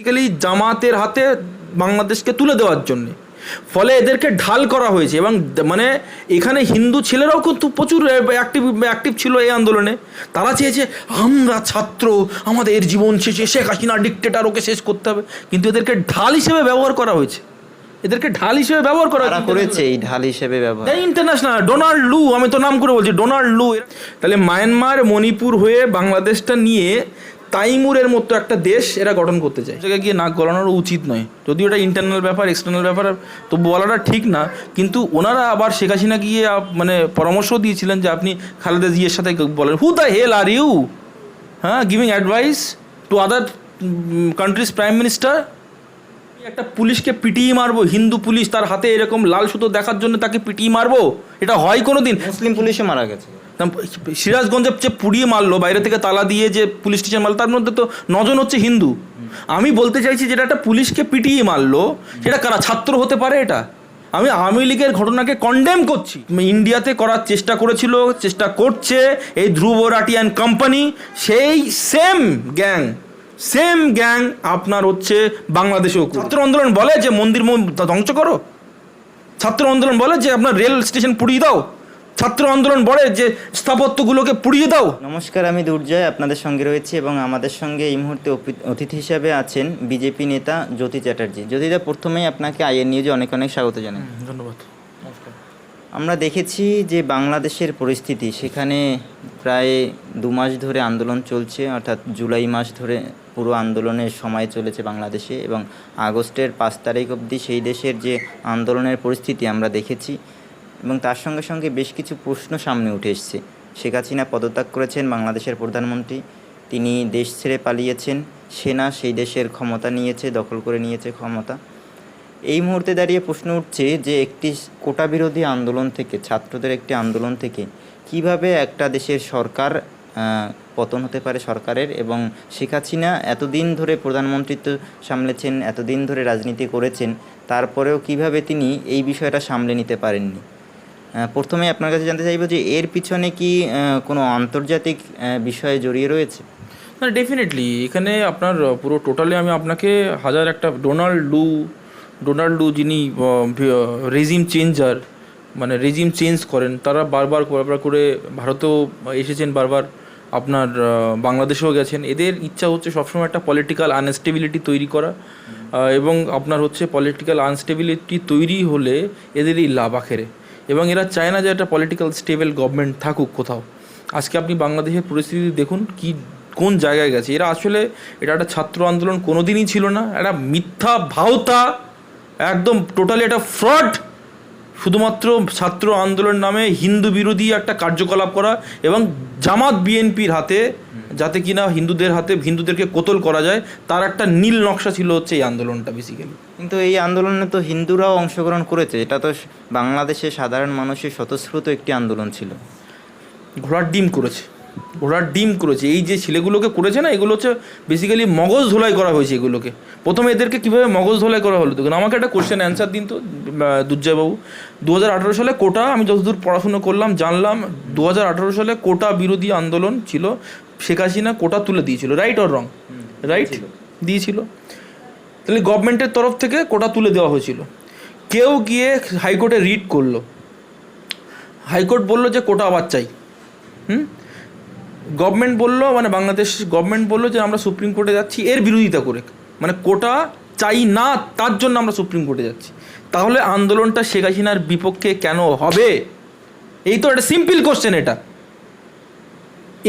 Basically জামাতের হাতে বাংলাদেশকে তুলে দেওয়ার জন্য। ফলে এদেরকে ঢাল করা হয়েছে এবং মানে এখানে হিন্দু ছেলেরাও কিন্তু প্রচুর অ্যাক্টিভ অ্যাক্টিভ ছিল এই আন্দোলনে। তারা চেয়েছে আমরা ছাত্র আমাদের জীবন শেষে শেখ হাসিনা ডিক্টেটার ওকে শেষ করতে হবে। কিন্তু এদেরকে ঢাল হিসেবে ব্যবহার করা হয়েছে। এদেরকে ঢাল হিসেবে ব্যবহার করা করেছে এই ঢাল হিসেবে ব্যবহার। ইন্টারন্যাশনাল ডোনাল্ড লু আমি তো নাম করে বলছি ডোনাল্ড লু তাহলে মায়ানমার মণিপুর হয়ে বাংলাদেশটা নিয়ে তাইমুরের মতো একটা দেশ এরা গঠন করতে চায়। জায়গায় গিয়ে নাক গলানোর উচিত নয়। যদিও এটা ইন্টারনাল ব্যাপার এক্সটার্নাল ব্যাপার, তো বলাটা ঠিক না। কিন্তু ওনারা আবার শেখ হাসিনা গিয়ে মানে পরামর্শ দিয়েছিলেন যে আপনি খালেদা জিয়ের সাথে বলেন who the hell are you হ্যাঁ giving advice to other countries prime minister একটা পুলিশকে পিটিয়ে মারবো? হিন্দু পুলিশ তার হাতে এরকম লাল সুতো দেখার জন্য তাকে পিটিয়ে মারবো? এটা হয় কোনো দিন মুসলিম পুলিশে মারা গেছে। সিরাজগঞ্জে যে পুড়িয়ে মারলো বাইরে থেকে তালা দিয়ে যে পুলিশ স্টেশন মারলো তার মধ্যে তো নজন হচ্ছে হিন্দু। আমি বলতে চাইছি যেটা একটা পুলিশকে পিটিয়ে মারলো সেটা কারা ছাত্র হতে পারে এটা? আমি আওয়ামী লীগের ঘটনাকে কন্ডেম করছি। ইন্ডিয়াতে করার চেষ্টা করেছিল চেষ্টা করছে এই ধ্রুব রাটিয়ান কোম্পানি সেই সেম গ্যাং সেম গ্যাং আপনার হচ্ছে বাংলাদেশেও। ছাত্র আন্দোলন বলে যে মন্দির ম- ধ্বংস করো। ছাত্র আন্দোলন বলে যে আপনার রেল স্টেশন পুড়িয়ে দাও। ছাত্র আন্দোলন বলে যে স্থাপত্যগুলোকে পুড়িয়ে দাও। নমস্কার আমি দুর্জয় আপনাদের সঙ্গে রয়েছি এবং আমাদের সঙ্গে এই মুহূর্তে অতিথি হিসাবে আছেন বিজেপি নেতা জ্যোতি চ্যাটার্জি। জ্যোতিদা প্রথমেই আপনাকে আইএন নিউজে অনেক অনেক স্বাগত জানাই। ধন্যবাদ। আমরা দেখেছি যে বাংলাদেশের পরিস্থিতি, সেখানে প্রায় দু মাস ধরে আন্দোলন চলছে, অর্থাৎ জুলাই মাস ধরে পুরো আন্দোলনের সময় চলেছে বাংলাদেশে এবং আগস্টের পাঁচ তারিখ অবধি সেই দেশের যে আন্দোলনের পরিস্থিতি আমরা দেখেছি এবং তার সঙ্গে সঙ্গে বেশ কিছু প্রশ্ন সামনে উঠে এসছে। শেখ হাসিনা পদত্যাগ করেছেন বাংলাদেশের প্রধানমন্ত্রী, তিনি দেশ ছেড়ে পালিয়েছেন, সেনা সেই দেশের ক্ষমতা নিয়েছে, দখল করে নিয়েছে ক্ষমতা। এই মুহূর্তে দাঁড়িয়ে প্রশ্ন উঠছে যে একটি কোটা বিরোধী আন্দোলন থেকে, ছাত্রদের একটি আন্দোলন থেকে কীভাবে একটা দেশের সরকার পতন হতে পারে সরকারের এবং শেখ হাসিনা এতদিন ধরে প্রধানমন্ত্রিত্ব সামলেছেন, এতদিন ধরে রাজনীতি করেছেন, তারপরেও কীভাবে তিনি এই বিষয়টা সামলে নিতে পারেননি? প্রথমে আপনার কাছে জানতে চাইব যে এর পিছনে কি কোনো আন্তর্জাতিক বিষয়ে জড়িয়ে রয়েছে? ডেফিনেটলি এখানে আপনার পুরো টোটালি আমি আপনাকে হাজার একটা ডোনাল্ড লু ডোনাল্ড যিনি রেজিম চেঞ্জার মানে রেজিম চেঞ্জ করেন, তারা বারবার বারবার করে ভারতেও এসেছেন, বারবার আপনার বাংলাদেশেও গেছেন। এদের ইচ্ছা হচ্ছে সবসময় একটা পলিটিক্যাল আনস্টেবিলিটি তৈরি করা এবং আপনার হচ্ছে পলিটিক্যাল আনস্টেবিলিটি তৈরি হলে এদেরই লাভ আখেরে। এবং এরা চায় না যে একটা পলিটিক্যাল স্টেবল গভর্নমেন্ট থাকুক কোথাও। আজকে আপনি বাংলাদেশের পরিস্থিতি দেখুন, কি, কোন জায়গায় গেছে। এরা আসলে, এটা একটা ছাত্র আন্দোলন কোনোদিনই ছিল না, একটা মিথ্যা ভাওতা একদম টোটালি একটা ফ্রড শুধুমাত্র ছাত্র আন্দোলন নামে হিন্দু বিরোধী একটা কার্যকলাপ করা এবং জামাত বিএনপির হাতে যাতে কিনা হিন্দুদের হাতে হিন্দুদেরকে কোতল করা যায় তার একটা নীল নকশা ছিল হচ্ছে এই আন্দোলনটা বেসিক্যালি কিন্তু এই আন্দোলনে তো হিন্দুরাও অংশগ্রহণ করেছে এটা তো স- বাংলাদেশে সাধারণ মানুষের স্বতঃস্ফূর্ত একটি আন্দোলন ছিল। ঘোড়ার ডিম করেছে। ঘোড়ার ডিম করেছে। এই যে ছেলেগুলোকে করেছে না এগুলো হচ্ছে বেসিক্যালি মগজ ধোলাই করা হয়েছে এগুলোকে। প্রথমে এদেরকে কীভাবে মগজ ধোলাই করা হলো? দেখুন আমাকে একটা কোশ্চেন অ্যান্সার দিন তো দুর্জয়বাবু দু হাজার আঠারো সালে কোটা আমি যতদূর পড়াশুনো করলাম জানলাম দু হাজার আঠারো সালে কোটা বিরোধী আন্দোলন ছিল। শেখ হাসিনা কোটা তুলে দিয়েছিল রাইট অর রং রাইট দিয়েছিল। তাহলে গভর্নমেন্টের তরফ থেকে কোটা তুলে দেওয়া হয়েছিল। কেউ গিয়ে হাইকোর্টে রিট করল। হাইকোর্ট বলল যে কোটা আবার চাই। হুম? গভর্নমেন্ট বলল মানে বাংলাদেশ গভর্নমেন্ট বলল যে আমরা সুপ্রিম কোর্টে যাচ্ছি, এর বিরোধিতা করে। মানে কোটা চাই না, তার জন্য আমরা সুপ্রিম কোর্টে যাচ্ছি। তাহলে আন্দোলনটা শেখ হাসিনার বিপক্ষে কেন হবে? এই তো একটা সিম্পল কোশ্চেন এটা।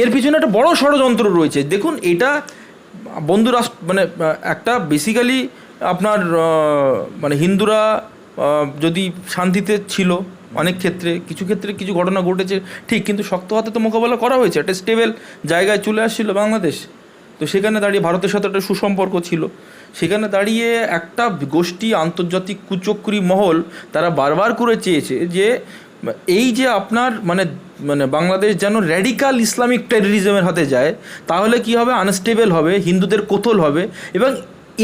এর পিছনে একটা বড় ষড়যন্ত্র রয়েছে। দেখুন, এটা বন্ধু রাষ্ট্র মানে একটা বেসিক্যালি আপনার মানে হিন্দুরা যদি শান্তিতে ছিল অনেক ক্ষেত্রে, কিছু ক্ষেত্রে কিছু ঘটনা ঘটেছে, ঠিক, কিন্তু শক্ত হাতে তো মোকাবেলা করা হয়েছে। একটা স্টেবল জায়গায় চলে আসছিল বাংলাদেশ। তো সেখানে দাঁড়িয়ে ভারতের সাথে একটা সুসম্পর্ক ছিল। সেখানে দাঁড়িয়ে একটা গোষ্ঠী আন্তর্জাতিক কুচক্রি মহল তারা বারবার করে চেয়েছে যে, এই যে আপনার মানে মানে বাংলাদেশ যেন র্যাডিকাল ইসলামিক টেররিজমের হাতে যায়, তাহলে কি হবে? আনস্টেবল হবে, হিন্দুদের কোতল হবে। এবং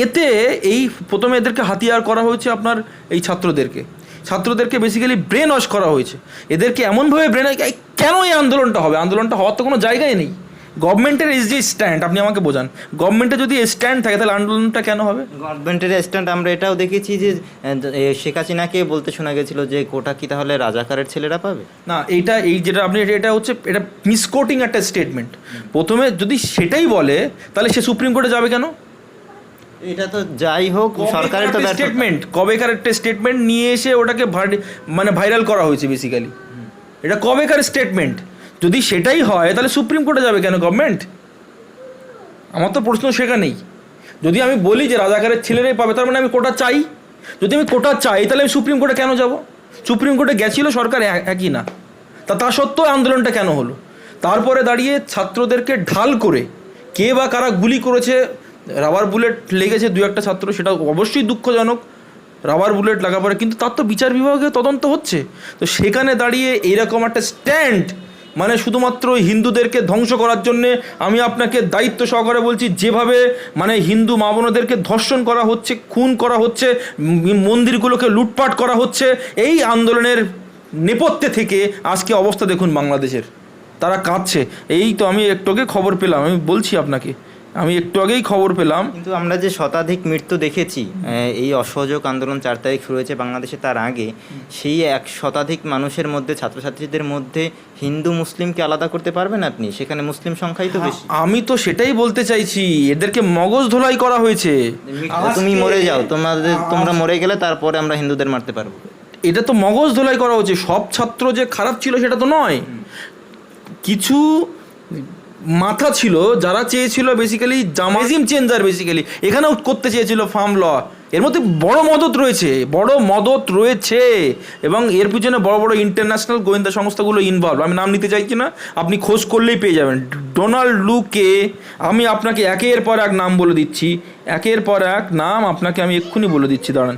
এতে এই, প্রথমে এদেরকে হাতিয়ার করা হয়েছে আপনার এই ছাত্রদেরকে। ছাত্রদেরকে বেসিক্যালি ব্রেন ওয়াশ করা হয়েছে। এদেরকে এমনভাবে ব্রেন কেন এই আন্দোলনটা হবে? আন্দোলনটা হওয়ার তো কোনো জায়গায় নেই। গভর্নমেন্টের এই যে স্ট্যান্ড আপনি আমাকে বোঝান। গভর্নমেন্টের যদি স্ট্যান্ড থাকে তাহলে আন্দোলনটা কেন হবে? গভর্নমেন্টের স্ট্যান্ড আমরা এটাও দেখেছি যে শেখ হাসিনাকে বলতে শোনা গেছিল যে কোটা কি তাহলে রাজাকারের ছেলেরা পাবে? না এইটা এই যেটা আপনি এটা- এটা হচ্ছে এটা মিসকোটিং একটা স্টেটমেন্ট প্রথমে যদি সেটাই বলে তাহলে সে সুপ্রিম কোর্টে যাবে কেন? এটা তো যাই হোক সরকারের তো স্টেটমেন্ট কবেকার একটা স্টেটমেন্ট নিয়ে এসে ওটাকে মানে ভাইরাল করা হয়েছে বেসিক্যালি এটা কবেকার স্টেটমেন্ট যদি সেটাই হয় তাহলে সুপ্রিম কোর্টে যাবে কেন গভর্নমেন্ট আমার তো প্রশ্ন সেখানেই যদি আমি বলি যে রাজাকারের ছেলেরাই পাবে তার মানে আমি কোটা চাই? যদি আমি কোটা চাই তাহলে আমি সুপ্রিম কোর্টে কেন যাব? সুপ্রিম কোর্টে গেছিল সরকার একই না। তা তা সত্ত্বেও আন্দোলনটা কেন হলো? তারপরে দাঁড়িয়ে ছাত্রদেরকে ঢাল করে কে বা কারা গুলি করেছে রাবার বুলেট লেগেছে দু একটা ছাত্র, সেটা অবশ্যই দুঃখজনক। রাবার বুলেট লাগা পরে কিন্তু তার তো বিচার বিভাগে তদন্ত হচ্ছে। তো সেখানে দাঁড়িয়ে এইরকম একটা স্ট্যান্ড মানে শুধুমাত্র হিন্দুদেরকে ধ্বংস করার জন্যে আমি আপনাকে দায়িত্ব সহকারে বলছি, যেভাবে মানে হিন্দু মা বোনদেরকে ধর্ষণ করা হচ্ছে, খুন করা হচ্ছে মন্দিরগুলোকে লুটপাট করা হচ্ছে, এই আন্দোলনের নেপথ্যে থেকে আজকে অবস্থা দেখুন বাংলাদেশের। তারা কাঁদছে। এই তো আমি একটু আগে খবর পেলাম, আমি বলছি আপনাকে। আমি একটু আগেই খবর পেলাম। কিন্তু আমরা যে শতাধিক মৃত্যু দেখেছি এই অসহযোগ আন্দোলন চার তারিখ শুরু হয়েছে বাংলাদেশে তার আগে সেই এক শতাধিক মানুষের মধ্যে ছাত্রছাত্রীদের মধ্যে হিন্দু মুসলিমকে আলাদা করতে পারবেন আপনি? সেখানে মুসলিম সংখ্যাই তো বেশি। আমি তো সেটাই বলতে চাইছি এদেরকে মগজ ধোলাই করা হয়েছে। তুমি মরে যাও তোমাদের তোমরা মরে গেলে তারপরে আমরা হিন্দুদের মারতে পারব। এটা তো মগজ ধোলাই করা হচ্ছে সব ছাত্র যে খারাপ ছিল সেটা তো নয়। কিছু মাথা ছিল, যারা চেয়েছিল বেসিক্যালি জামাইজিম চেঞ্জার বেসিক্যালি এখানেও করতে চেয়েছিল ফার্ম ল এর মধ্যে বড় মদত রয়েছে, বড় মদত রয়েছে। এবং এর পিছনে বড় বড় ইন্টারন্যাশনাল গোয়েন্দা সংস্থাগুলো ইনভলভ আমি নাম নিতে চাইছি না, আপনি খোঁজ করলেই পেয়ে যাবেন। ডোনাল্ড লুকে আমি আপনাকে একের পর এক নাম বলে দিচ্ছি। একের পর এক নাম আপনাকে আমি এক্ষুনি বলে দিচ্ছি, দাঁড়ান।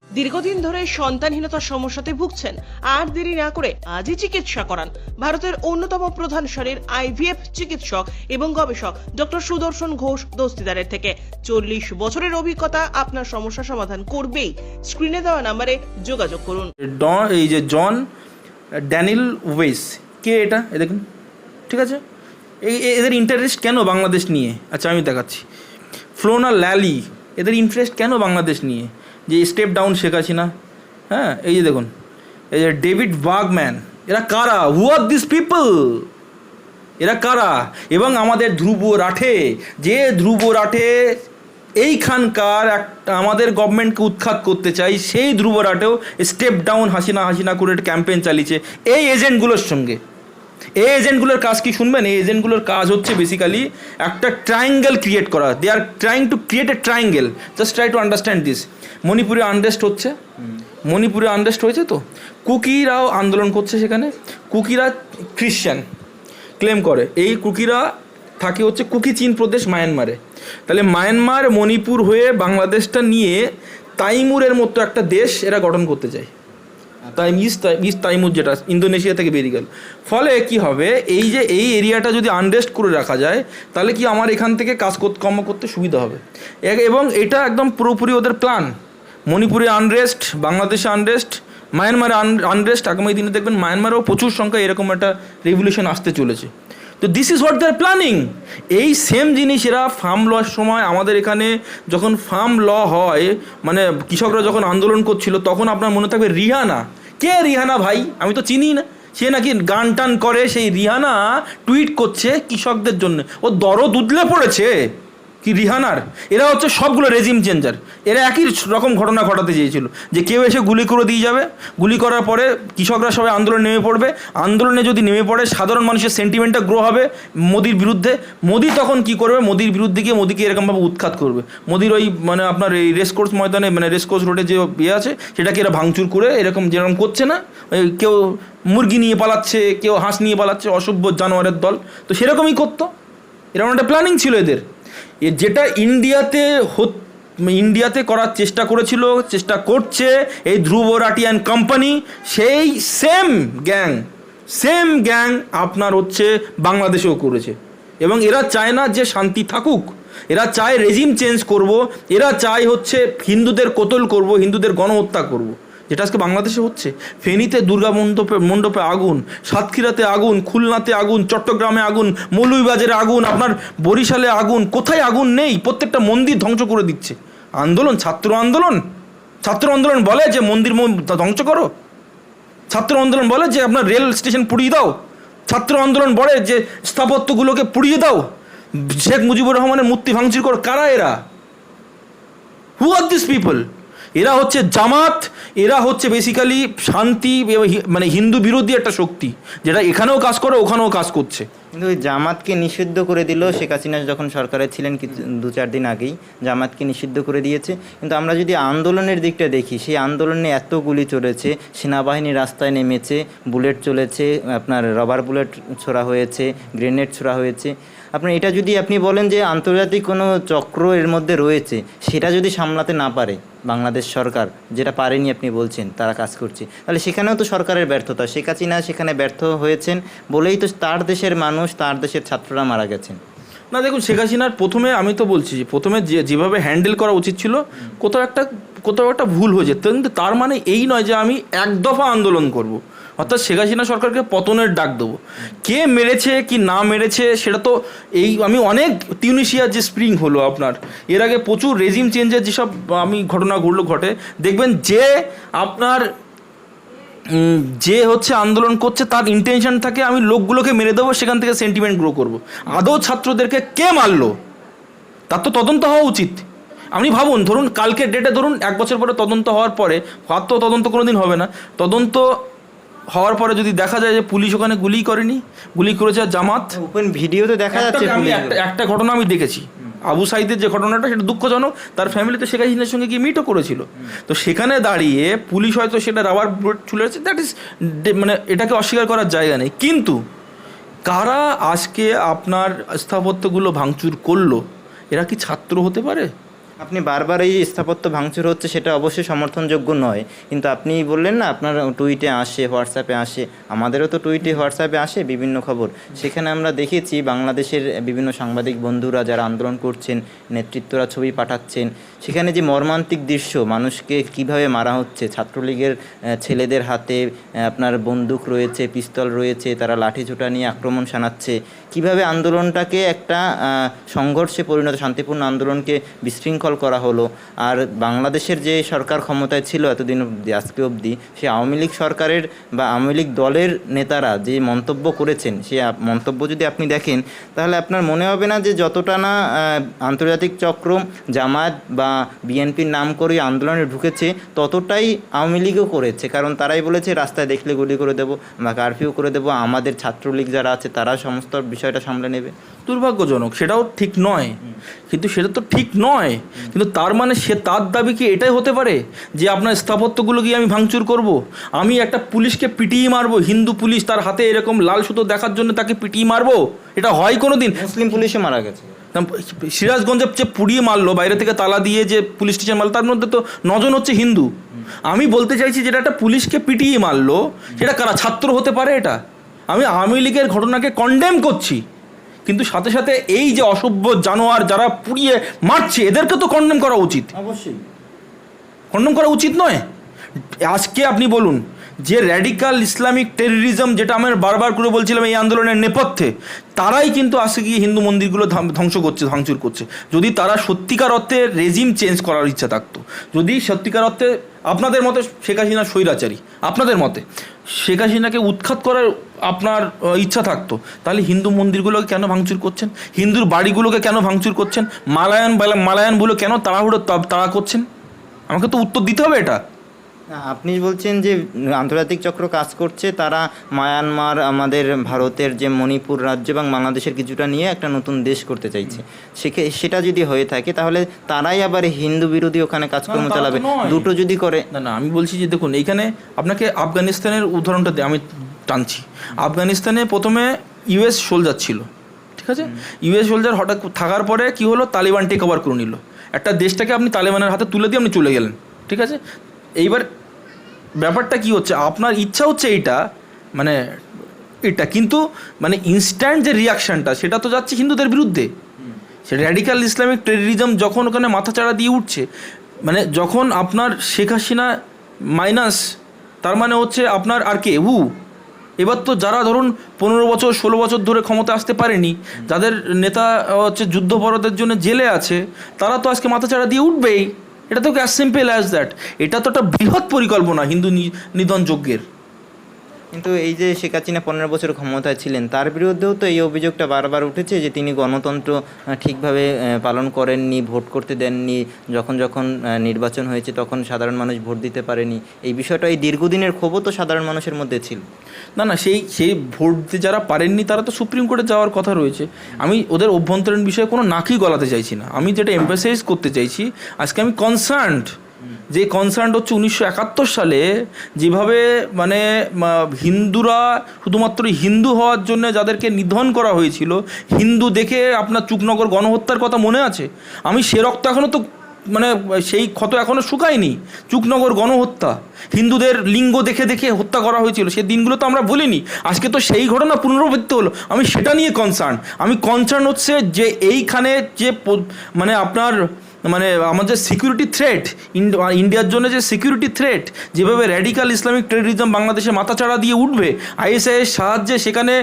দীর্ঘদিন ধরে সন্তানহীনতার সমস্যাতে ভুগছেন। আর দেরি না করে আজই চিকিৎসা করান। ভারতের অন্যতম প্রধান সারির আইভিএফ চিকিৎসক এবং গবেষক ডক্টর সুদর্শন ঘোষ দস্তিদারের থেকে চল্লিশ বছরের অভিজ্ঞতা আপনার সমস্যা সমাধান করবেই। স্ক্রিনে দেওয়া নাম্বারে যোগাযোগ করুন। ডন, এই যে জন, ড্যানিল ওয়েস, কে এটা? দেখুন, ঠিক আছে? এই এদের ইন্টারেস্ট কেন বাংলাদেশ নিয়ে? আচ্ছা আমি দেখাচ্ছি। ফ্লোনা ল্যালি, এদের ইন্টারেস্ট কেন বাংলাদেশ নিয়ে? যে স্টেপ ডাউন শেখ হাসিনা হ্যাঁ এই যে দেখুন, এই যে ডেভিড বাগম্যান এরা কারা? হু আর দিস পিপল এরা কারা? এবং আমাদের ধ্রুব রাঠে, যে ধ্রুব রাঠে এইখানকার একটা আমাদের গভর্নমেন্টকে উৎখাত করতে চাই, সেই ধ্রুব রাঠেও স্টেপ ডাউন হাসিনা হাসিনা করে ক্যাম্পেইন চালিয়েছে, এই এজেন্টগুলোর সঙ্গে। এই এজেন্টগুলোর কাজ কি শুনবেন? এই এজেন্টগুলোর কাজ হচ্ছে বেসিক্যালি একটা ট্রায়াঙ্গেল ক্রিয়েট করা। They are trying to create a triangle just try to understand this মণিপুরে আনরেস্ট হচ্ছে। মণিপুরে আনরেস্ট হয়েছে তো? কুকিরাও আন্দোলন করছে সেখানে। কুকিরা খ্রিশ্চান ক্লেম করে। এই কুকিরা থাকে হচ্ছে কুকি চীন প্রদেশ মায়ানমারে। তাহলে মায়ানমার মণিপুর হয়ে বাংলাদেশটা নিয়ে তাইমুরের মতো একটা দেশ এরা গঠন করতে চায়। তাই ইস্ট ইস্ট তাইমুর যেটা ইন্দোনেশিয়া থেকে বেরিয়ে গেল। ফলে কি হবে? এই যে, এই এরিয়াটা যদি আনরেস্ট করে রাখা যায়, তাহলে কি আমার এখান থেকে কাজ কর- কর্ম করতে সুবিধা হবে? এবং এটা একদম পুরোপুরি ওদের প্ল্যান মণিপুরে আনরেস্ট বাংলাদেশে আনরেস্ট মায়ানমারে আনরেস্ট আগামী দিনে দেখবেন মায়ানমারেও প্রচুর সংখ্যায় এরকম একটা রেভলিউশন আসতে চলেছে। তো this is what their planning এই সেম জিনিস এরা ফার্ম লর সময় আমাদের এখানে যখন ফার্ম ল হয় মানে কৃষকরা যখন আন্দোলন করছিল, তখন আপনার মনে থাকবে রিহানা। কে রিহানা ভাই? আমি তো চিনি না। সে নাকি গান টান করে, সেই রিহানা টুইট করছে কৃষকদের জন্য। ও দরদ উদলে পড়েছে। কি রিহানার? এরা হচ্ছে সবগুলো রেজিম চেঞ্জার এরা একই রকম ঘটনা ঘটাতে চেয়েছিল যে কেউ এসে গুলি করে দিয়ে যাবে। গুলি করার পরে কৃষকরা সবাই আন্দোলনে নেমে পড়বে। আন্দোলনে যদি নেমে পড়ে, সাধারণ মানুষের সেন্টিমেন্টটা গ্রো হবে মোদির বিরুদ্ধে। মোদি তখন কি করবে? মোদির বিরুদ্ধে গিয়ে মোদিকে এরকমভাবে উৎখাত করবে। মোদির ওই মানে আপনার এই রেসকোর্স ময়দানে মানে রেসকোর্স রোডে যে ইয়ে আছে, সেটাকে এরা ভাঙচুর করে এরকম যেরকম করছে না কেউ মুরগি নিয়ে পালাচ্ছে, কেউ হাঁস নিয়ে পালাচ্ছে, অসভ্য জানোয়ারের দল। তো সেরকমই করতো। এরকম একটা প্ল্যানিং ছিল এদের। যেটা ইন্ডিয়াতে ইন্ডিয়াতে করার চেষ্টা করেছিল, চেষ্টা করছে এই ধ্রুব রাটিয়ান কোম্পানি, সেই সেম গ্যাং সেম গ্যাং আপনার হচ্ছে বাংলাদেশেও করেছে। এবং এরা চায় না যে শান্তি থাকুক, এরা চায় রেজিম চেঞ্জ করব, এরা চায় হচ্ছে হিন্দুদের কতল করব, হিন্দুদের গণহত্যা করব। যেটা আজকে বাংলাদেশে হচ্ছে। ফেনীতে দুর্গা মণ্ডপে মণ্ডপে আগুন, সাতক্ষীরাতে আগুন, খুলনাতে আগুন, চট্টগ্রামে আগুন মৌলুইবাজারে আগুন, আপনার বরিশালে আগুন, কোথায় আগুন নেই? প্রত্যেকটা মন্দির ধ্বংস করে দিচ্ছে। আন্দোলন, ছাত্র আন্দোলন? ছাত্র আন্দোলন বলে যে মন্দির ধ্বংস করো। ছাত্র আন্দোলন বলে যে আপনার রেল স্টেশন পুড়িয়ে দাও। ছাত্র আন্দোলন বলে যে স্থাপত্যগুলোকে পুড়িয়ে দাও। শেখ মুজিবুর রহমানের মূর্তি ভাঙচুর কর। কারা এরা? হু আর দিস পিপল এরা হচ্ছে জামাত, এরা হচ্ছে বেসিক্যালি শান্তি মানে হিন্দু বিরোধী একটা শক্তি, যেটা এখানেও কাজ করে, ওখানেও কাজ করছে। কিন্তু জামাতকে নিষিদ্ধ করে দিল শেখ হাসিনা যখন সরকারে ছিলেন দু চার দিন আগেই, জামাতকে নিষিদ্ধ করে দিয়েছে। কিন্তু আমরা যদি আন্দোলনের দিকটা দেখি, সেই আন্দোলনে এত গুলি চলেছে, সেনাবাহিনী রাস্তায় নেমেছে, বুলেট চলেছে, আপনার রবার বুলেট ছোড়া হয়েছে গ্রেনেড ছোড়া হয়েছে। আপনার এটা যদি আপনি বলেন যে আন্তর্জাতিক কোনো চক্র এর মধ্যে রয়েছে, সেটা যদি সামলাতে না পারে বাংলাদেশ সরকার, যেটা পারেনি আপনি বলছেন, তারা কাজ করছে, তাহলে সেখানেও তো সরকারের ব্যর্থতা, শেখ হাসিনা সেখানে ব্যর্থ হয়েছেন বলেই তো তার দেশের মানুষ, তার দেশের ছাত্ররা মারা গেছেন না, দেখুন, শেখ হাসিনার প্রথমে আমি তো বলছি যে, প্রথমে যে, যেভাবে হ্যান্ডেল করা উচিত ছিল, কোথাও একটা কোথাও একটা ভুল হয়ে যেত কিন্তু তার মানে এই নয় যে আমি এক দফা আন্দোলন করব। অর্থাৎ শেখ হাসিনা সরকারকে পতনের ডাক দেবো। কে মেরেছে, কি না মেরেছে, সেটা তো এই, আমি অনেক তিউনিশিয়ার যে স্প্রিং হলো আপনার, এর আগে প্রচুর রেজিম চেঞ্জের যেসব, আমি ঘটনা ঘটলো, ঘটে। দেখবেন যে আপনার যে হচ্ছে আন্দোলন করছে, তার ইন্টেনশন থাকে আমি লোকগুলোকে মেরে দেবো, সেখান থেকে সেন্টিমেন্ট গ্রো করব। আদৌ ছাত্রদেরকে কে মারলো? তার তো তদন্ত হওয়া উচিত। আপনি ভাবুন, ধরুন কালকের ডেটে ধরুন এক বছর পরে তদন্ত হওয়ার পরে হওয়ার তো তদন্ত কোনো দিন হবে না। তদন্ত হওয়ার পরে যদি দেখা যায় যে পুলিশ ওখানে গুলি করেনি গুলি করেছে জামাত ওপেন ভিডিওতে দেখা যাচ্ছে একটা- ঘটনা আমি দেখেছি। আবু সাইদের যে ঘটনাটা সেটা দুঃখজনক তার ফ্যামিলিতে শেখ হাসিনার সঙ্গে গিয়ে মিটও করেছিল। তো সেখানে দাঁড়িয়ে পুলিশ হয়তো সেটা রাবার বুলেট ছুলেছে দ্যাট ইজ মানে এটাকে অস্বীকার করার জায়গা নেই। কিন্তু কারা আজকে আপনার স্থাপত্যগুলো ভাঙচুর করল? এরা কি ছাত্র হতে পারে? আপনি বারবার এই স্থাপত্য ভাঙচুর হচ্ছে, সেটা অবশ্যই সমর্থনযোগ্য নয়। কিন্তু আপনি বললেন না, আপনার টুইটে আসে, হোয়াটসঅ্যাপে আসে, আমাদেরও তো টুইটে, হোয়াটসঅ্যাপে আসে বিভিন্ন খবর। সেখানে আমরা দেখেছি বাংলাদেশের বিভিন্ন সাংবাদিক বন্ধুরা যারা আন্দোলন করছেন, নেতৃত্বরা ছবি পাঠাচ্ছেন। সেখানে যে মর্মান্তিক দৃশ্য, মানুষকে কীভাবে মারা হচ্ছে, ছাত্রলীগের ছেলেদের হাতে আপনার বন্দুক রয়েছে, পিস্তল রয়েছে, তারা লাঠিছোটা নিয়ে আক্রমণ শানাচ্ছে। কীভাবে আন্দোলনটাকে একটা সংঘর্ষে পরিণত, শান্তিপূর্ণ আন্দোলনকে বিশৃঙ্খল করা হলো। আর বাংলাদেশের যে সরকার ক্ষমতায় ছিল এতদিন অবধি আজকে অবধি সে আওয়ামী লীগ সরকারের বা আওয়ামী লীগ দলের নেতারা যে মন্তব্য করেছেন সে মন্তব্য যদি আপনি দেখেন তাহলে আপনার মনে হবে না যে যতটা না আন্তর্জাতিক চক্র জামাত বা বিএনপির নাম করে আন্দোলনে ঢুকেছে ততটাই আওয়ামী লীগও করেছে। কারণ তারাই বলেছে রাস্তায় দেখলে গুলি করে দেবো বা কারফিউ করে দেবো। আমাদের ছাত্রলীগ যারা আছে তারা সমস্ত বিষয়টা সামলে নেবে। দুর্ভাগ্যজনক সেটাও ঠিক নয়। কিন্তু সেটা তো ঠিক নয়। কিন্তু তার মানে সে তার দাবি কি এটাই হতে পারে? যে আপনার স্থাপত্যগুলো গিয়ে আমি ভাঙচুর করব? আমি একটা পুলিশকে পিটিয়ে মারবো হিন্দু পুলিশ তার হাতে এরকম লাল সুতো দেখার জন্য তাকে পিটিয়ে মারবো? এটা হয় কোনো দিন মুসলিম পুলিশে মারা গেছে। সিরাজগঞ্জে যে পুড়িয়ে মারলো বাইরে থেকে তালা দিয়ে যে পুলিশ স্টেশন মারলো তার মধ্যে তো নজন হচ্ছে হিন্দু। আমি বলতে চাইছি যেটা একটা পুলিশকে পিটিয়ে মারলো সেটা কারা ছাত্র হতে পারে এটা? আমি আওয়ামী লীগের ঘটনাকে কন্ডেম করছি। কিন্তু সাথে সাথে এই যে অসভ্য জানোয়ার যারা পুড়িয়ে মারছে এদেরকে তো কন্ডেম করা উচিত। অবশ্যই। খণ্ডন করা উচিত নয়। আজকে আপনি বলুন যে র্যাডিক্যাল ইসলামিক টেররিজম যেটা আমরা বারবার করে বলছিলাম এই আন্দোলনের নেপথ্যে তারাই কিন্তু আজকে গিয়ে হিন্দু মন্দিরগুলো ধ্বংস করছে ভাঙচুর করছে। যদি তারা সত্যিকার অর্থে রেজিম চেঞ্জ করার ইচ্ছা থাকতো যদি সত্যিকার অর্থে আপনাদের মতে শেখ হাসিনা স্বৈরাচারী আপনাদের মতে শেখ হাসিনাকে উৎখাত করার আপনার ইচ্ছা থাকতো। তাহলে হিন্দু মন্দিরগুলোকে কেন ভাঙচুর করছেন? হিন্দুর বাড়িগুলোকে কেন ভাঙচুর করছেন? মালায়ান মালায়ানগুলো কেন তাড়াহুড়ো তাড়া করছেন? আমাকে তো উত্তর দিতে হবে এটা। আপনি বলছেন যে আন্তর্জাতিক চক্র কাজ করছে তারা মায়ানমার আমাদের ভারতের যে মণিপুর রাজ্য এবং বাংলাদেশের কিছুটা নিয়ে একটা নতুন দেশ করতে চাইছে। সেকে সেটা যদি হয়ে থাকে তাহলে তারাই আবার হিন্দু বিরোধী ওখানে কাজকর্ম চালাবে। দুটো যদি করে। না না আমি বলছি যে দেখুন এইখানে আপনাকে আফগানিস্তানের উদাহরণটা দিয়ে আমি টানছি। আফগানিস্তানে প্রথমে ইউএস সোলজার ছিল ঠিক আছে? ইউএস সোলজার হঠাৎ থাকার পরে কি হলো? তালিবান টেক ওভার করে নিল। একটা দেশটাকে আপনি তালিবানের হাতে তুলে দিয়ে আপনি চলে গেলেন ঠিক আছে? এইবার ব্যাপারটা কি হচ্ছে? আপনার ইচ্ছা হচ্ছে এইটা মানে এটা, কিন্তু মানে ইনস্ট্যান্ট যে রিয়াকশনটা সেটা তো যাচ্ছে হিন্দুদের বিরুদ্ধে। সে র্যাডিক্যাল ইসলামিক টেররিজম যখন ওখানে মাথাচাড়া দিয়ে উঠছে মানে যখন আপনার শেখ হাসিনা মাইনাস তার মানে হচ্ছে আপনার আর কে? হু এবার তো যারা ধরুন পনেরো বছর, ষোলো বছর ধরে ক্ষমতা আসতে পারেনি, যাদের নেতা হচ্ছে যুদ্ধপরাধের জন্য জেলে আছে, তারা তো আজকে মাথাচাড়া দিয়ে উঠবেই। এটা তো অ্যাজ সিম্পল অ্যাজ দ্যাট এটা তো একটা বৃহৎ পরিকল্পনা হিন্দু নিধন যজ্ঞের। কিন্তু এই যে শেখ হাসিনা পনেরো বছর ক্ষমতায় ছিলেন, তার বিরুদ্ধেও তো এই অভিযোগটা বারবার উঠেছে যে তিনি গণতন্ত্র ঠিকভাবে পালন করেননি, ভোট করতে দেননি, যখন যখন নির্বাচন হয়েছে তখন সাধারণ মানুষ ভোট দিতে পারেনি। এই বিষয়টা এই দীর্ঘদিনের ক্ষোভও তো সাধারণ মানুষের মধ্যে ছিল। না না, সেই সেই ভোট দিতে যারা পারেননি তারা তো সুপ্রিম কোর্টে যাওয়ার কথা রয়েছে। আমি ওদের অভ্যন্তরীণ বিষয়ে কোনো নাকই গলাতে চাইছি না। আমি যেটা এমফাসাইজ করতে চাইছি, আজকে আমি কনসার্নড যে কনসার্ন হচ্ছে উনিশশো একাত্তর সালে, যেভাবে মানে হিন্দুরা শুধুমাত্র হিন্দু হওয়ার জন্য যাদেরকে নিধন করা হয়েছিল, হিন্দু দেখে আপনার চুকনগর গণহত্যার কথা মনে আছে? আমি সে রক্ত এখনও তো মানে সেই ক্ষত এখনও শুকায়নি, চুকনগর গণহত্যা। হিন্দুদের লিঙ্গ দেখে দেখে হত্যা করা হয়েছিল, সে দিনগুলো তো আমরা বলিনি আজকে তো সেই ঘটনা পুনরাবৃত্তি হলো। আমি সেটা নিয়ে কনসার্ন আমি কনসার্ন হচ্ছে যে এইখানে যে মানে আপনার মানে আমাদের সিকিউরিটি থ্রেট ইন্ডিয়ার জন্য যে সিকিউরিটি থ্রেট যেভাবে র্যাডিক্যাল ইসলামিক টেররিজম বাংলাদেশে মাথাচাড়া দিয়ে উঠবে আইএসআই এর সাহায্যে সেখানে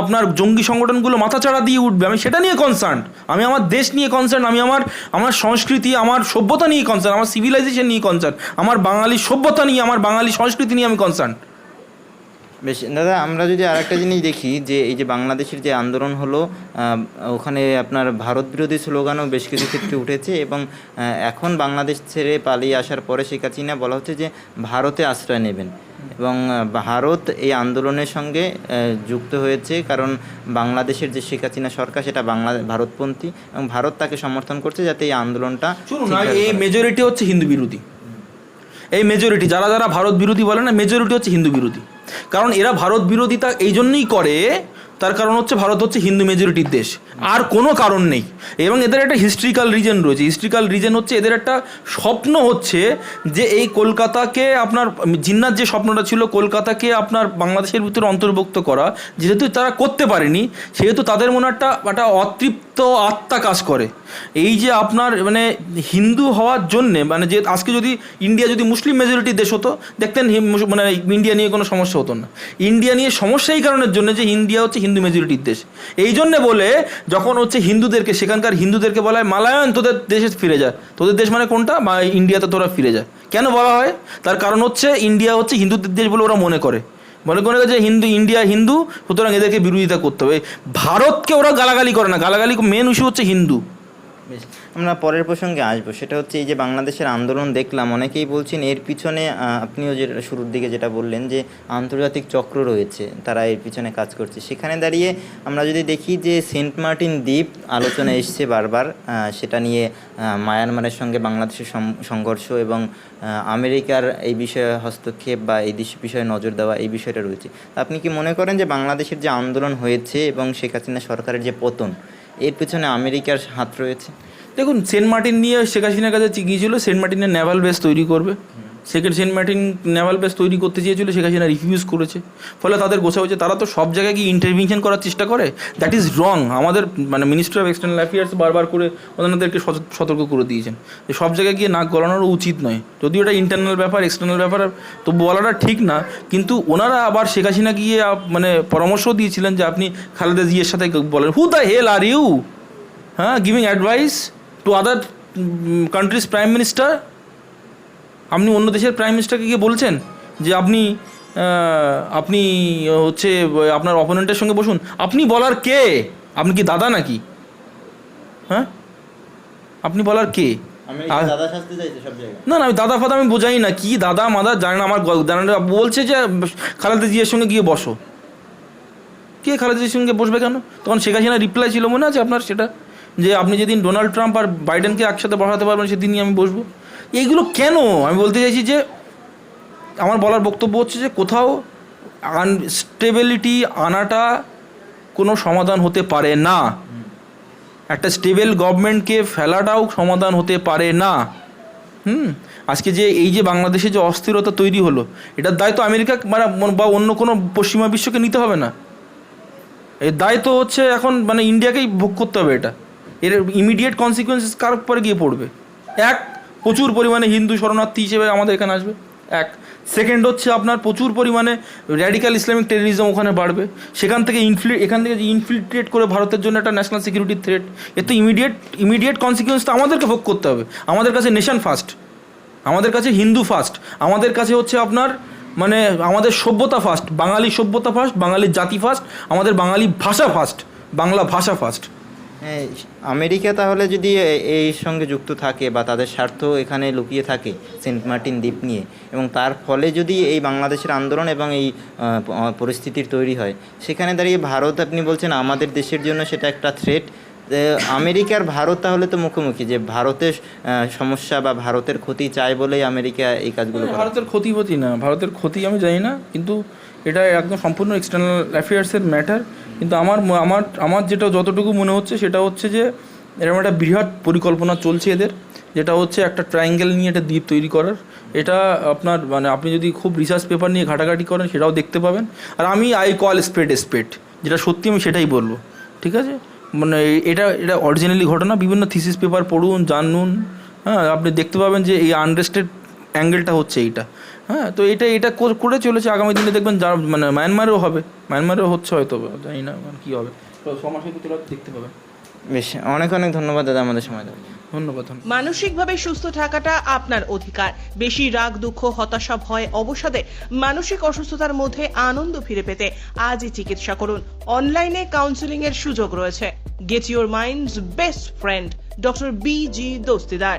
আপনার জঙ্গি সংগঠনগুলো মাথাচাড়া দিয়ে উঠবে, আমি সেটা নিয়ে কনসার্ন আমি আমার দেশ নিয়ে কনসার্ন আমি আমার আমার সংস্কৃতি, আমার সভ্যতা নিয়ে কনসার্ন আমার সিভিলাইজেশন নিয়ে কনসার্ন আমার বাঙালি সভ্যতা নিয়ে, আমার বাঙালি সংস্কৃতি নিয়ে আমি কনসার্ন বেশ দাদা আমরা যদি আর একটা জিনিস দেখি যে এই যে বাংলাদেশের যে আন্দোলন হলো ওখানে আপনার ভারত বিরোধী স্লোগানও বেশ কিছু ক্ষেত্রে উঠেছে এবং এখন বাংলাদেশ ছেড়ে পালিয়ে আসার পরে শেখ হাসিনা বলা হচ্ছে যে ভারতে আশ্রয় নেবেন। এবং ভারত এই আন্দোলনের সঙ্গে যুক্ত হয়েছে কারণ বাংলাদেশের যে শেখ হাসিনা সরকার সেটা বাংলা ভারতপন্থী এবং ভারত তাকে সমর্থন করছে যাতে এই আন্দোলনটা এই। মেজরিটি হচ্ছে হিন্দু বিরোধী। এই মেজরিটি যারা যারা ভারত বিরোধী বলে না মেজরিটি হচ্ছে হিন্দু বিরোধী। কারণ এরা ভারত বিরোধিতা এই জন্যই করে তার কারণ হচ্ছে ভারত হচ্ছে হিন্দু মেজরিটির দেশ। আর কোনো কারণ নেই। এবং এদের একটা হিস্ট্রিক্যাল রিজন রয়েছে। হিস্ট্রিক্যাল রিজন হচ্ছে এদের একটা স্বপ্ন হচ্ছে যে এই কলকাতাকে আপনার জিন্নার যে স্বপ্নটা ছিল, কলকাতাকে আপনার বাংলাদেশের ভিতরে অন্তর্ভুক্ত করা, যেহেতু তারা করতে পারেনি, সেহেতু তাদের মনে একটা একটা অতৃপ্ত আত্মা কাজ করে। এই যে আপনার মানে হিন্দু হওয়ার জন্যে মানে যে আজকে যদি ইন্ডিয়া যদি মুসলিম মেজরিটির দেশ হতো, দেখতেন মানে ইন্ডিয়া নিয়ে কোনো সমস্যা হতো না। ইন্ডিয়া নিয়ে সমস্যা এই কারণের জন্য যে ইন্ডিয়া হচ্ছে হিন্দু মেজরিটির দেশ। এই জন্য বলে, যখন হচ্ছে হিন্দুদেরকে, সেখানকার হিন্দুদেরকে বলা হয়, মালায়ন, তোদের দেশে ফিরে যায় তোদের দেশ মানে কোনটা? বা ইন্ডিয়াতে তোরা ফিরে যায় কেন বলা হয়? তার কারণ হচ্ছে ইন্ডিয়া হচ্ছে হিন্দুদের দেশ বলে ওরা মনে করে। মনে করে যে হিন্দু ইন্ডিয়া হিন্দু, সুতরাং এদেরকে বিরোধিতা করতে হবে। ভারতকে ওরা গালাগালি করে না। গালাগালি মেন ইস্যু হচ্ছে হিন্দু। আমরা পরের প্রসঙ্গে আসব। সেটা হচ্ছে এই যে বাংলাদেশের আন্দোলন দেখলাম, অনেকেই বলছেন এর পিছনে আপনিও যে শুরুর দিকে যেটা বললেন যে আন্তর্জাতিক চক্র রয়েছে, তারা এর পিছনে কাজ করছে। সেখানে দাঁড়িয়ে আমরা যদি দেখি যে সেন্ট মার্টিন দ্বীপ আলোচনা এসছে বারবার সেটা নিয়ে মায়ানমারের সঙ্গে বাংলাদেশের সংঘর্ষ এবং আমেরিকার এই বিষয়ে হস্তক্ষেপ বা এই বিষয়ে নজর দেওয়া এই বিষয়টা রয়েছে। আপনি কি মনে করেন যে বাংলাদেশের যে আন্দোলন হয়েছে এবং শেখ হাসিনা সরকারের যে পতন এর পেছনে আমেরিকার হাত রয়েছে। দেখুন, সেন্ট মার্টিন নিয়ে শেখ হাসিনার কাছে গিয়েছিল, সেন্ট মার্টিনের নেভাল বেস তৈরি করবে। Second Saint Martin naval base তৈরি করতে চেয়েছিল, শেখ হাসিনা রিফিউজ করেছে। ফলে তাদের গোছা হয়েছে। তারা তো সব জায়গায় গিয়ে ইন্টারভিনশন করার চেষ্টা করে। দ্যাট ইজ রং আমাদের মানে মিনিস্টার অফ এক্সটার্নাল অ্যাফেয়ার্স বারবার করে ওনাদেরকে সতর্ক করে দিয়েছেন। যে সব জায়গায় গিয়ে নাক গলানোর উচিত নয়। যদিও এটা ইন্টারনাল ব্যাপার এক্সটার্নাল ব্যাপার, তো বলাটা ঠিক না। কিন্তু ওনারা আবার শেখ হাসিনা গিয়ে মানে পরামর্শ দিয়েছিলেন যে আপনি খালেদা জিয়ার সাথে বলেন who the hell are you হ্যাঁ giving advice to other countries prime minister আপনি অন্য দেশের প্রাইম মিনিস্টারকে গিয়ে বলছেন যে আপনি আপনি হচ্ছে আপনার অপোনেন্টের সঙ্গে বসুন। আপনি বলার কে? আপনি কি দাদা নাকি? হ্যাঁ? আপনি বলার কে? না না আমি দাদা ফাদা আমি বোঝাই না। কি দাদা মাদা জানে না আমার জানে বলছে যে খালেদা জিয়ার সঙ্গে গিয়ে বসো। কে খালেদা জিয়ার সঙ্গে বসবে কেন? তখন শেখ হাসিনা রিপ্লাই ছিল মনে আছে আপনার সেটা? যে আপনি যেদিন ডোনাল্ড ট্রাম্প আর বাইডেনকে একসাথে বসাতে পারবেন সেদিনই আমি বসবো। এইগুলো কেন? আমি বলতে চাইছি যে আমার বলার বক্তব্য হচ্ছে যে কোথাও আনস্টেবিলিটি আনাটা কোনো সমাধান হতে পারে না। একটা স্টেবল গভর্নমেন্টকে ফেলাটাও সমাধান হতে পারে না। হুম? আজকে যে এই যে বাংলাদেশে যে অস্থিরতা তৈরি হলো, এটার দায়িত্ব আমেরিকা মানে বা অন্য কোনো পশ্চিমা বিশ্বকে নিতে হবে না। এর দায় তো হচ্ছে এখন মানে ইন্ডিয়াকেই ভোগ করতে হবে এটা। এর ইমিডিয়েট কনসিকুয়েন্সেস কার উপরে গিয়ে পড়বে? এক প্রচুর পরিমাণে হিন্দু শরণার্থী হিসেবে আমাদের এখানে আসবে। এক। সেকেন্ড হচ্ছে আপনার প্রচুর পরিমাণে র্যাডিক্যাল ইসলামিক টেররিজম ওখানে বাড়বে। সেখান থেকে ইনফ্লি এখান থেকে ইনফিল্ট্রেট করে ভারতের জন্য একটা ন্যাশনাল সিকিউরিটি থ্রেট এর তো ইমিডিয়েট ইমিডিয়েট কনসিকুয়েন্স তো আমাদেরকে ভোগ করতে হবে। আমাদের কাছে নেশন ফার্স্ট আমাদের কাছে হিন্দু ফার্স্ট আমাদের কাছে হচ্ছে আপনার মানে আমাদের সভ্যতা ফার্স্ট বাঙালি সভ্যতা ফার্স্ট বাঙালির জাতি ফার্স্ট আমাদের বাঙালি ভাষা ফার্স্ট বাংলা ভাষা ফার্স্ট আমেরিকা তাহলে যদি এই সঙ্গে যুক্ত থাকে বা তাদের স্বার্থ এখানে লুকিয়ে থাকে সেন্ট মার্টিন দ্বীপ নিয়ে এবং তার ফলে যদি এই বাংলাদেশের আন্দোলন এবং এই পরিস্থিতির তৈরি হয় সেখানে দাঁড়িয়ে ভারত আপনি বলছেন আমাদের দেশের জন্য সেটা একটা থ্রেট আমেরিকার ভারত তাহলে তো মুখোমুখি যে ভারতের সমস্যা বা ভারতের ক্ষতি চায় বলেই আমেরিকা এই কাজগুলো ভারতের ক্ষতি ক্ষতি না ভারতের ক্ষতি আমি জানি না কিন্তু এটা একদম সম্পূর্ণ এক্সটার্নাল অ্যাফেয়ার্সের ম্যাটার কিন্তু আমার আমার আমার যেটা যতটুকু মনে হচ্ছে সেটা হচ্ছে যে এরকম একটা বৃহৎ পরিকল্পনা চলছে এদের, যেটা হচ্ছে একটা ট্রায়াঙ্গেল নিয়ে একটা দ্বীপ তৈরি করার। এটা আপনার মানে আপনি যদি খুব রিসার্চ পেপার নিয়ে ঘাটাঘাটি করেন সেটাও দেখতে পাবেন। আর আমি আই কল স্পেড স্পেড যেটা সত্যি আমি সেটাই বলব। ঠিক আছে? মানে এটা এটা অরিজিনালি ঘটনা। বিভিন্ন থিসিস পেপার পড়ুন, জানুন। হ্যাঁ আপনি দেখতে পাবেন যে এই আনরেস্টেড অ্যাঙ্গেলটা হচ্ছে এইটা। হ্যাঁ তো এটা এটা করে চলেছে আগামী দিনে দেখবেন যা মানে মায়ানমারেও হবে। মায়ানমারেও হচ্ছে হয়তো জানি না মানে কী হবে। তো ভিতরে হয়তো দেখতে পাবেন। বেশ অনেক অনেক ধন্যবাদ দাদা আমাদের সময় দেওয়ার জন্য। ধন্যবাদ ধন্যবাদ। মানসিকভাবে সুস্থ থাকাটা আপনার অধিকার। বেশি রাগ দুঃখ হতাশা ভয় অবসাদে মানসিক অসুস্থতার মধ্যে আনন্দ ফিরে পেতে আজই চিকিৎসা করুন। অনলাইনে কাউন্সিলিং এর সুযোগ রয়েছে। Get your minds best friend doctor B G Dastidar